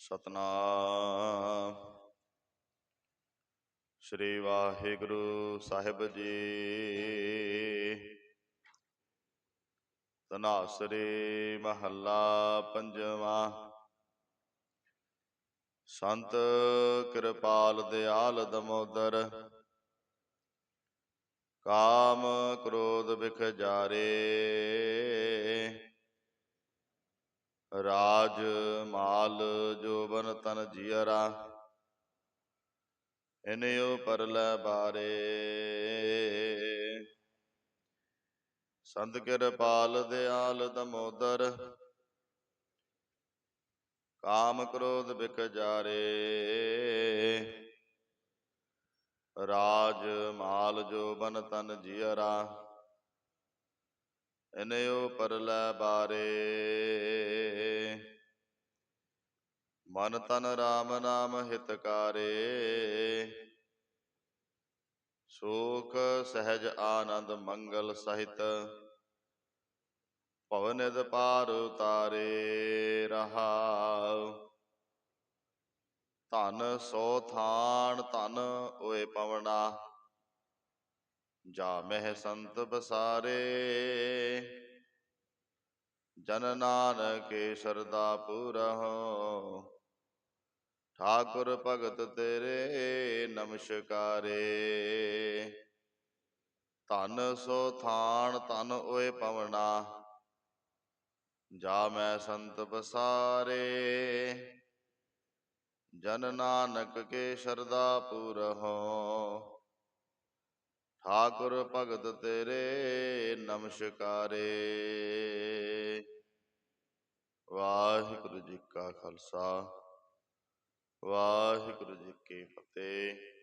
ਸਤਨਾਮ। ਸ੍ਰੀ ਵਾਹਿਗੁਰੂ ਸਾਹਿਬ ਜੀ। ਤਨਾਸਰੀ ਮਹੱਲਾ ਪੰਜਵਾਂ। ਸੰਤ ਕਿਰਪਾਲ ਦਿਆਲ ਦਮੋਦਰ। ਕਾਮ ਕ੍ਰੋਧ ਵਿਖ ਜਾਰੇ। ਰਾਜ ਮਾਲ ਜੋਬਨ ਤਨ ਜੀਅਰਾ ਇਨਿਓ ਪਰਲੇ ਬਾਰੇ। ਸੰਤ ਕਿਰਪਾਲ ਦਿਆਲ ਦਮੋਦਰ, ਕਾਮ ਕ੍ਰੋਧ ਬਿਕ ਜਾਰੇ ਰਾਜ ਮਾਲ ਜੋਬਨ ਤਨ ਜੀਅਰਾ ਇਨਿਓ ਪਰਲੇ ਬਾਰੇ। ਮਨ ਤਨ ਰਾਮ ਨਾਮ ਹਿਤਕਾਰੇ ਸੋਖ ਸਹਿਜ ਆਨੰਦ ਮੰਗਲ ਸਹਿਤ ਭਵਨਿਦ ਪਾਰ ਉਤਾਰੇ ਰਹਾਉ ਧਨ ਸੋ ਥਾਨ ਧਨ ਓਏ ਪਵਨਾ। ਜਾ ਮਹਿ ਸੰਤ ਬਸਾਰੇ। ਜਨ ਨਾਨਕੇ ਸਰਦਾ ਪੂਰਹੁ। ਠਾਕੁਰ ਭਗਤ ਤੇਰੇ ਨਮਸਕਾਰੇ। ਧਨ ਸੋ ਥਾਨ ਧਨ ਓਏ ਪਵਨਾ। ਜਾ ਮੈਂ ਸੰਤ ਬਸਾਰੇ। ਜਨ ਨਾਨਕ ਕੇ ਸ਼ਰਦਾ ਪੂਰਹੁ। ਠਾਕੁਰ ਭਗਤ ਤੇਰੇ ਨਮਸਕਾਰੇ। ਵਾਹਿਗੁਰੂ ਜੀ ਕਾ ਖਾਲਸਾ ਵਾਹਿਗੁਰੂ ਜੀ ਕੀ ਫਤਿਹ।